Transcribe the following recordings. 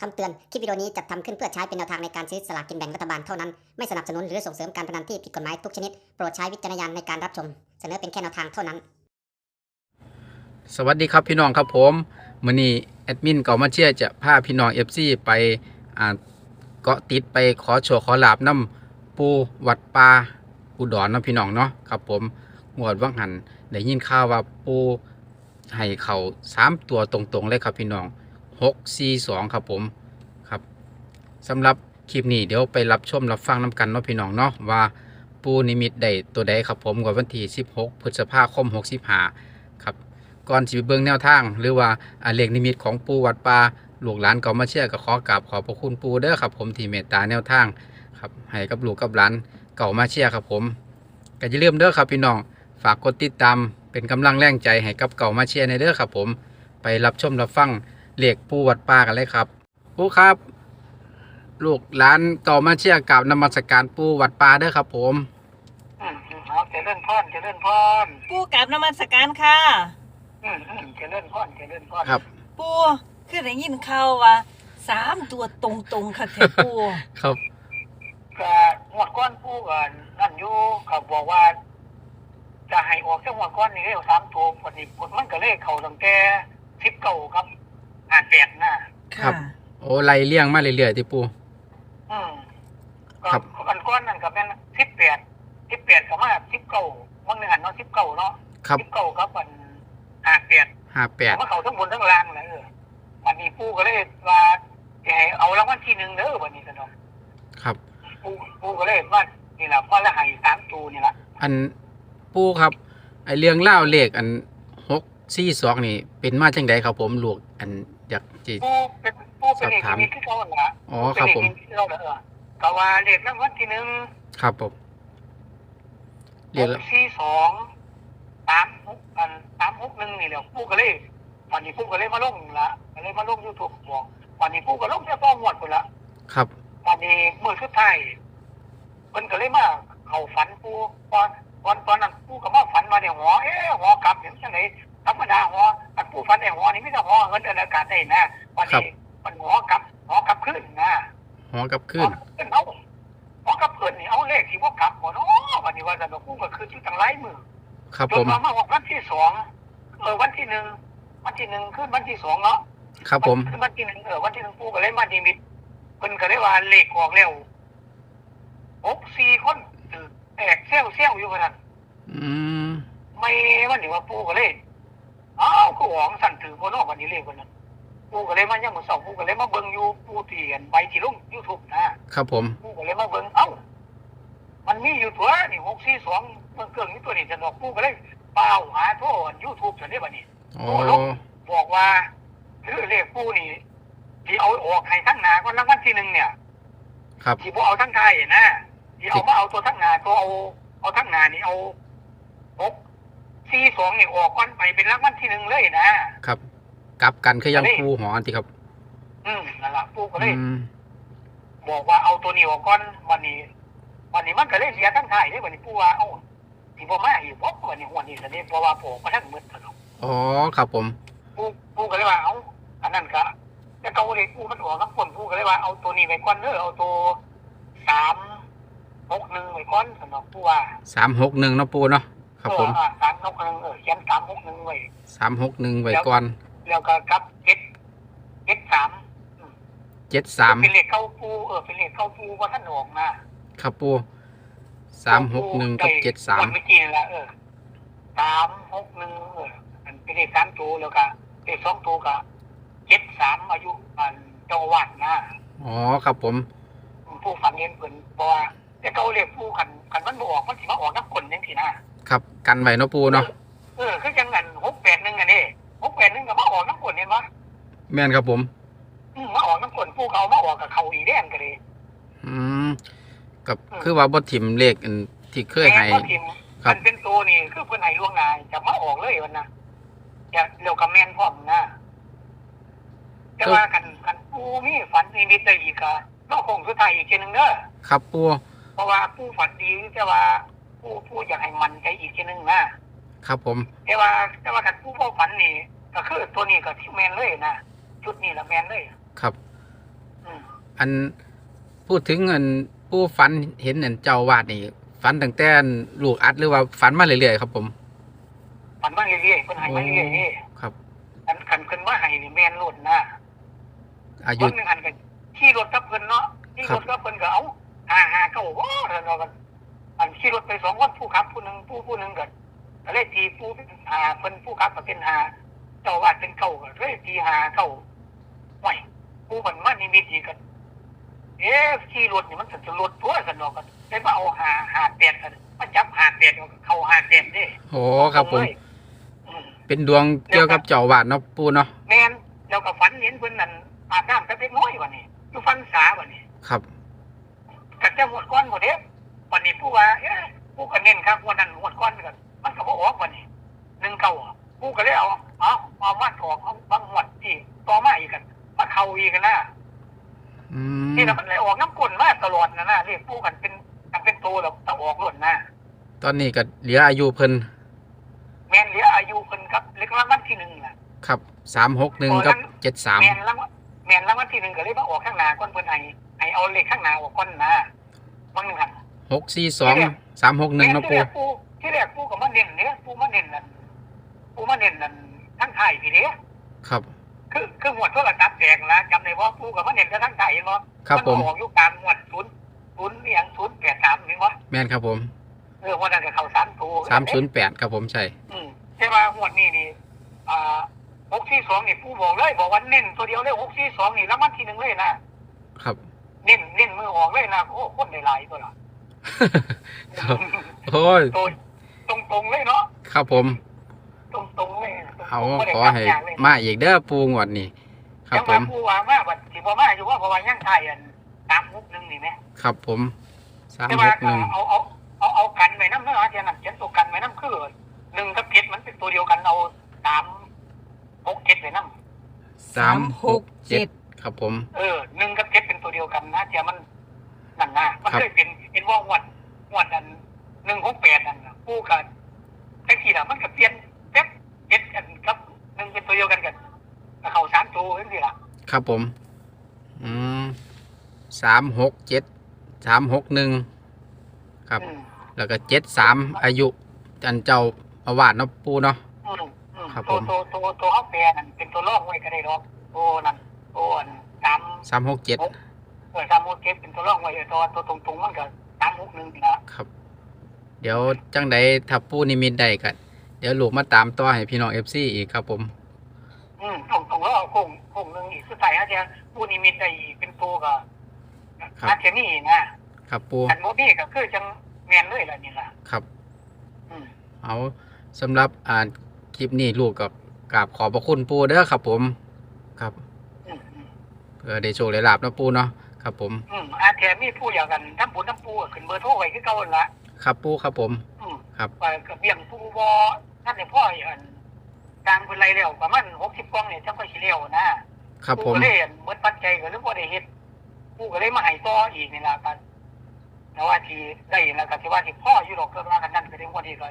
คำเตือน คลิปวิดีโอนี้จัดทำขึ้นเพื่อใช้เป็นแนวทางในการซื้อสลากกินแบ่งรัฐบาลเท่านั้น ไม่สนับสนุนหรือส่งเสริมการพนันที่ผิดกฎหมายทุกชนิด โปรดใช้วิจารณญาณในการรับชม เสนอเป็นแค่แนวทางเท่านั้น สวัสดีครับพี่น้องครับผมมือนี้แอดมินเก่ามาเชียร์จะพาพี่น้อง FC ไปอ่าเกาะติดไปขอโชว์ขอลาบน้ำปูวัดป่าอุดรเนาะพี่น้องเนาะครับผมงวดวังหันได้ยินข่าวว่าปูให้เขาสามตัวตรงๆเลยครับพี่น้อง 6 4 2 ครับผมครับสำหรับคลิปนี้เดี๋ยวไปรับชมรับฟังน้ำกันเนาะพี่น้องเนาะว่าปูนิมิตได้ตัวใดครับผมกว่าวันที่ 16 พฤษภาคม 65 ครับก่อนสิไปเบิ่งแนวทาง หรือว่าเลขนิมิตของปูวัดป่าลูกหลานก็มาเชื่อก็ขอกราบขอพระคุณปูเด้อครับผมที่เมตตาแนวทางครับให้กับลูกกับหลานเก่ามาเชื่อครับผมก็อย่าลืมเด้อครับพี่น้องฝากกดติดตามเป็นกำลังแรงใจให้กับเก่ามาเชียร์ในเด้อครับผม ไปรับชมรับฟัง เลขปูวัดป่ากันเลยครับปูครับ ลูกหลานเก่ามาเชียร์กับนมัสการปูวัดป่าเด้อครับผมอืมอืมเอาเจริญพรเจริญพรปูกับนมัสการค่ะ อืมอืมเจริญพรเจริญพรครับ ปูคือได้ยินข่าวว่าสามตัวตรงๆค่ะแท้ปู ครับ ก็หัวดก้อนผู้กันนั่นอยู่เขาบอกว่า จะให้ออกจากหัวดก้อนนี่เร็วสามตัวพอดีผลมันก็เลยเขาตั้งแต่สิบเก้าครับอ่านแปดนะครับโอ้ไล่เลี่ยงมาเรื่อยๆที่ปู อืมก็ครับอันก้อนนั่นก็เป็นสิบแปดสิบแปดก็มาสิบเก้าวันหนึ่งหันเนาะสิบเก้าเนาะครับสิบเก้าครับมันอ่านแปดห้าแปดมาเขาทั้งบนทั้งล่างเลยเออวันนี้ปู่ก็เลยว่าจะให้เอารางวัลที่หนึ่งเด้อวันนี้สนองครับ ปู่ปู่ก็เลยว่านี่แหละว่าละใหายสามตัวนี่แหละอันปูครับ ไอเรื่องเล่าวเลขอันหกสี่สองนี่ เป็นมาจังใดครับผมลูกอัน อยากจีปู่เป็นปู่เป็นเอกสอบถามนิมิตที่เขาน่ะอ๋อเป็นครับเอกผมนิมิตที่เขาน่ะเออก็ว่าเลขรางวัลที่หนึ่งครับผมหเรียกกแล้วสี่สองสามหกอันสามหกหนึ่งนี่แหละปู่ก็เลยวันนี้ปู่ก็เลยมาลงละก็เลยมาลงยูทูบบอกวันนี้ปู่ก็ลงแค่ป้อหมวดคนละครับวันนี้มือสุดท้ายเพิ่นก็เลยมาเข้าฝันปูตอนตอนตอนนั้นปูก็มาฝันมาในหัวเอ๊ะหัวกลับเห็นจังไดธรรมดาหัว อันปูฝันในหัวนี่ไม่ใช่หัวเงินเดือนอากาศได้นะวันนี้มันหัวกลับหัวกลับขึ้นนะหอกับขึ้นขึ้นเอาหัวกลับขึ้นนี่เอาเลขที่ว่ากลับหมดเนาะวันนี้ว่าจะปูก็คือชื่อตั้งหลายมือครับจผนมมามาวันที่สองเออวันที่หนึ่งวันที่หนึ่งขึ้นวันที่สองเนาะครับผมขึ้นวันที่หนึ่งเออวันที่หนึ่งปูก็เลยมาดีมิตเพิ่นก็เลยว่าเลขออกแล้วหกสี่คนถือแตกเซี่ยวเซี่ยวอยู่ขนาดอืมไม่วันนี้ว่าปูก็เลยอ้าวก็หวงสั่นถือคนนอกวันนี้เลขคนนั้นปูก็เลยมายังมือสองปูก็เลยมาเบิ่งอยู่ปูเตียนใบที่ลงยูทูบนะครับผมปูก็เลยมาเบิ่งเอ้า มันมีอยู่ตัวนี่หกสี่สองเบิ่งเครื่องนี้ตัวนี้จะบอกปูก็เลยเปล่าหาโทษยูทูบฉันได้บัดนี้โอ้บอกว่าคือเลขปูนี่ที่เอาออกให้ทั้งหนาก็รางวัลที่หนึ่งเนี่ยครับที่บ่เอาทั้งไทายนะที่เอามาเอาตัวทั้งหนาตัวเอาเอาทั้งหนานี่เอาหก สี่สองนี่ออกก่อนไปเป็นรางวัลที่หนึ่งเลยนะครับ กลับกันคือยังปูหออันที่ครับ อืมนั่นละปูก็เลอืยมบอกว่าเอาตัวนี้ออกก่อนวันนี้ วันนี้มันก็เลยเสียทั้งไทายเลยวันนี้ปูว่าเอ้าที่บ่มาอีกบ่วันนี้วันนี้แสดงเพราะว่าผมมาทั้งหมดสนุกอ๋อครับผม ปูปูก็เลยว่าเอ้าอันนั้นก็แต่เกาเลยปูมันออกกับคนปูก็เลยว่าเอาตัวนี้ไว้ก่อนเด้อเอาตัวสามหกหนึ่งไว้ก่อนสำหรับปูว่า สามหกหนึ่งเนาะปูเนาะครับผม เออสาม หกหนึ่งเออเขียนสามหกหนึ่งไว้สามหกหนึ่งไว้ก่อน แล้วก็กับเจ็ดเจ็ดสามเจ็ดสามเป็นเลขเข้าปูเออเป็นเลขเข้าปูว่าท่านออกนะครับปูสามหกหนึ่งกับเจ็ดสามวันเมื่อกี้นี่แหละเออสามหกหนึ่งเออมันเป็นเลขสามตัวแล้วก็เลขสองตัวก็เจ็ดสามอายุมันเจ้าอาวาดนะอ๋อครับผม ผู้ฝันเห็นเพิ่นเพราะว่าแต่เขาเรียกผู้ขันขันมันบออกมันสิมาออกน้ำกลยังทีนะ ครับกันไว้เนาะปูเนาะเออคือจังงันหกแปดหนึ่งอันนี้หกแปดหนึ่งก็มาออกน้ำกลเห็นปะแม่นครับผมอืมมาออกน้ำกลผู้เขามาออกกับเขาอีแดงกันเลยอืมกับคือว่าบ่ถิ่มเลขอันที่เคยให้แม่นว่าพิมพ์ครับ มันเป็นตัวนี่คือเพิ่นให้ล่วงหน้าจะมาออกเลยวันน่ะจะเร็วกับแม่นพร้อมนะแต่ว่ากันกันผู้มีฝันมีมิตได้อีกอะต้องคงสุดท้ายอีกทีหนึงเด้อครับปูเพราะว่าผู้ฝันดีแต่ว่า ผู้ผู้อยากให้มันใจอีกทีหนึงนะครับผม แต่ว่าแต่ว่าการผู้พ่อฝันนี่ก็คือตัวนี้ก็ที่แมนเลยนะชุดนี้ละแมนเลย ครับอันพูดถึงอันผู้ฝันเห็นอันเจ้าอาวาดนี่ฝันตั้งแต่อันลูกอัดหรือว่าฝันมาเรื่อยๆครับผม ฝันมาเรื่อยๆเพิ่นให้มาเรื่อยครับๆอันคันเพิ่นว่าให้นี่แม่นโลดนะอายุวันหนึงอันก็ขี่รถกับเพิ่นเนาะขี่รถกับเพิ่นก็เอาหาหาเก้าโอ้แล้วเนาะกัน อันขี่รถไปสองคนผู้ขับผู้หนึงผู้ผู้หนึงก็ก็เลยตีผู้เป็นหาเพิ่นผู้ขับก็เป็นหาเจ้าอาวาดเป็นเก้าก็เลยตีหาเก้าห่วยผู้มันมานิมิตอีกกันเอ๊ะขี่รถนี่มันจะรถตัวกันเนาะกันได้มาเอาหาหาแปดกันมาจับหาแปดเอาเข้าหาแปดเด้โอ้ครับผมอืมเป็นดวงเกี่ยวกับเจ้าอาวาดเนาะปูเนาะแม่นแล้วก็ฝันเห็นเพิ่นนั่นอาบน้ำกับเล็กน้อยวันนี้อยู่ฟันสาวันนี้ครับกัจะหมดก้อนหมดเด้ วันนี้ผู้ว่าเอ๊ะผู้ก็เน้นครับวันนั้นหมดก้อนกันมันก็บ่ออกวันนี้หนึ่งเก้าอะผู้ก็เลยเอาเอาเอามาถอกเอาบางหมดที่ต่อมาอีกกันมาเข้าอีกกันนะอืมนี่นะมันเลยออกน้ำกลนมาตลอดนะนะเรียกผู้กันเป็นกันเป็นตัวแล้วตะออกหล่นนะตอนนี้ก็เหลืออายุเพิ่นแม่นเหลืออายุเพิ่นครับเล็กรางวัลที่หนึ่งน่ะครับสามหกหนึ่งกับเจ็ดสามแม่นรางวัลแม่นรางวัลที่หนึ่งก็เลยมาออกข้างหน้าก้อนเพิ่นให้ให้เอาเลขข้างหน้าออกก้อนนะบางหนึ่งหัน หกสี่สองสามหกหนึ่งแม่เนาะที่ปูแรกปูที่แรกปูกับมาเน้นเนี่ยปูมาเน้นนั่นปูมาเน้นนั่นทั้งไทยพี่เด้ครับ คือคือหมวดโทรศัพท์แตกนะจำได้ว่าปูกับมาเน้นกับทั้งไทยเห็นบ่ครับผมนออกอยู่กลางหมวดศูนย์ศูนย์อหย่างศูนย์แปดสามเห็นบ่แม่นครับผมเออวันนั้นก็เข้าสามตัวสามศูนย์แปดครับผมใช่อืมใช่ป่ะหมวดนี้นี่อ่าหกสี่สองนี่ปูบอกเลยบอกว่าเน้นตัวเดียวเลยหกสี่สองนี่แล้วมันทีหนึ่งเลยนะครับ เน้นเน้นมือออกเลยนะโอ้คนได้หลายตัวละ ครับโอ้ยตัวตรงตรงๆเลยเนาะครับผม ตรงตรงๆเลยเอาบ่ได้ขอให้กลับย่งเลยมาอีกเด้อปูงวดนี่ครับยังผว่ามผู้ว่ามาบัดสิบ่มาอยู่ว่าเพราะว่ายังไทยอันตามมุกหนึงนี่แหมครับผมสามแต่หว่ากหนึ่งเอาเอาเอาเอากันไว้นำเนาะอาจารย์นั่นเขียนตัวกันไว้นำคือหนึ่งกับเจ็ดมันเป็นตัวเดียวกันเอาสามหกเจ็ดไว้นำสามหกเจ็ดครับผม เออหนึ่งกับเจ็ดเป็นตัวเดียวกันนะเจ้ามันนั่นนะมันครับเคยเป็นเป็น ว่าหวดหวดอันหนึ่งหกแปดนั่นน่ะผู้กันแต่ทีละมันก็เปลี่ยนเจ็ดเจ็ดกันกับหนึ่งเป็นตัวเดียวกันกันก็เข้าสามตัวจังซี่ล่ะครับผม อืมสามหกเจ็ดสามหกหนึ่งครับอืมแล้วก็เจ็ดสามอายุจันเจ้าอาวาสเนาะปูเนาะอืมอืมครับตัวผมตัวตัวตัวเอาแปรนั่นเป็นตัวล่องไว้ก็ได้หรอกตัวนั่นตัวอันสามสามหกเจ็ดเออสามโมเก็บเป็นตัวล่องไว้เออตัวตัวตรงตรงๆมันก็ สามหกหนึ่งนี่นะ ครับ เดี๋ยวจังใดถ้าปูนิมิตได้กันเดี๋ยวลูกมาตามต่อให้พี่น้องเอฟซีอีกครับผม อืมตรงตรงๆแล้วเอาโค้งโค้งหนึ่งอีกสุดท้ายอาจจะผู้นิมิตได้เป็นตัวก็ครับ อาจจะนี่นะครับปูอันโมนี่ก็คือจังแมนเลยล่ะนี่ล่ะ ครับ อืมเอาสำหรับอ่านคลิปนี้ลูกกับกราบขอบพระคุณปูเด้อครับผม ครับ อืมอืม เพื่อได้โชคได้ลาบเนาะปูเนาะ ครับผม อืมอาจจะมีผู้อย่างกันทั้งบุญทั้งปูก็ขึ้นเบอร์โทรไว้คือเก่าหั่นละครับปูครับผม อืมครับ ไปกับเบี่ยงผู้บอท่านในพ่ออันกลางเป็นไรแล้วประมาณหกสิบกล่องเนี่ยจังค่อยสิเร็วนะครับผมก็เลยอั่นเหมือนปัจจัยก็เรื่องว่าได้เฮ็ดผู้ก็เลยมาให้ต่ออีกนี่ล่ะกันแต่ว่าที่ได้แล้วก็ที่ว่าที่พ่ออยู่หรอกก็ว่ากันนั่นก็ได้ว่าดีก็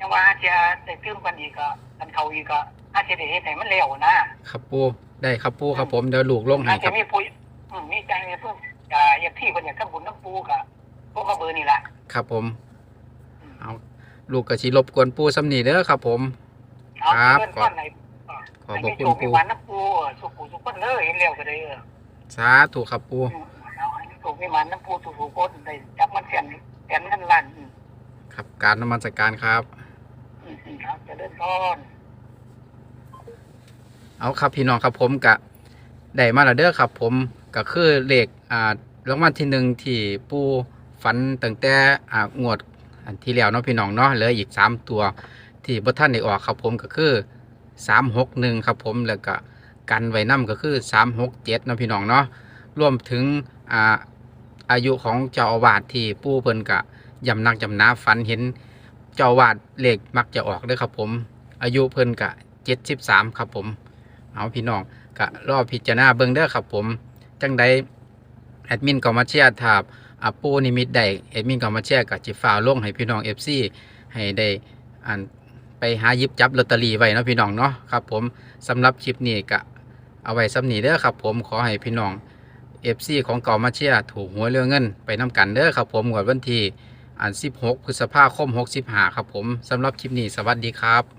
ยังว่าอาจจะได้ตื้มกันอีกก็กันเขาอีกก็อาจจะได้เฮ็ดให้มันเร็วนะครับปู ได้ครับปูครับผม เดี๋ยวลูกลงให้อาจครัจะบมีผู้ อืมมีใจในเพิ่มอ่าอย่างที่เพิ่นอยากทำบุญน้ำปูก็พวกมาเบอร์นี่ล่ะครับผม เอาลูกกระชีรบกวนปูสำนีเด้อครับผมเอาครับเพิ่นขอก้อนไหนขอบพระให้คุณโชมีปูหวานน้ำปูสุขุสุขคนเลยเห็นเร็วก็ได้เออสาธุครับปูอืมเอาให้โชมีหวานน้ำปูสุขุคนได้จับมันเสียนเสียนเงินล้านอืมครับการนมัสการครับอืมอืมครับเจะเริ่มต้นเอาครับพี่น้องครับผมกะได้มาแล้วเด้อครับผม ก็คือเลขอ่ารางวัลที่หนึ่งที่ปูฝันตั้งแต่อ่างวดอันที่แล้วเนาะพี่น้องเนาะเหลืออีกสามตัวที่บ่ท่านได้ออกครับผมก็คือสามหกหนึ่งครับผมแล้วก็กันไว้นํก็คือสามหกเจ็ดเนาะพี่น้องเนาะรวมถึงอ่าอายุของเจ้าอาวาสที่ปูเพิ่นกะยำนักยำนาฝันเห็นเจ้าอาวาสเลขมักจะออกเด้อครับผม อายุเพิ่นกะเจ็ดสิบสามครับผมเอาพี่น้องกะรอพิจารณาเบิ่งเด้อครับผม จังใดแอดมินก็มาเชียร์ถาบอะปูนิมิตได้แอดมินก็มาเชียร์กับจิฟ้าวลงให้พี่น้อง FC ให้ได้อ่านไปหายิบจับลอตเตอรี่ไว้เนาะพี่น้องเนาะครับผมสำหรับคลิปนี้ก็เอาไว้สำนีเด้อครับผมขอให้พี่น้อง FC ของเก่ามาเชียถูกหวยเรื่องเงินไปนำกันเด้อครับผมงวดวันที่อัน16พฤษภาคม65ครับผมสำหรับคลิปนี้สวัสดีครับ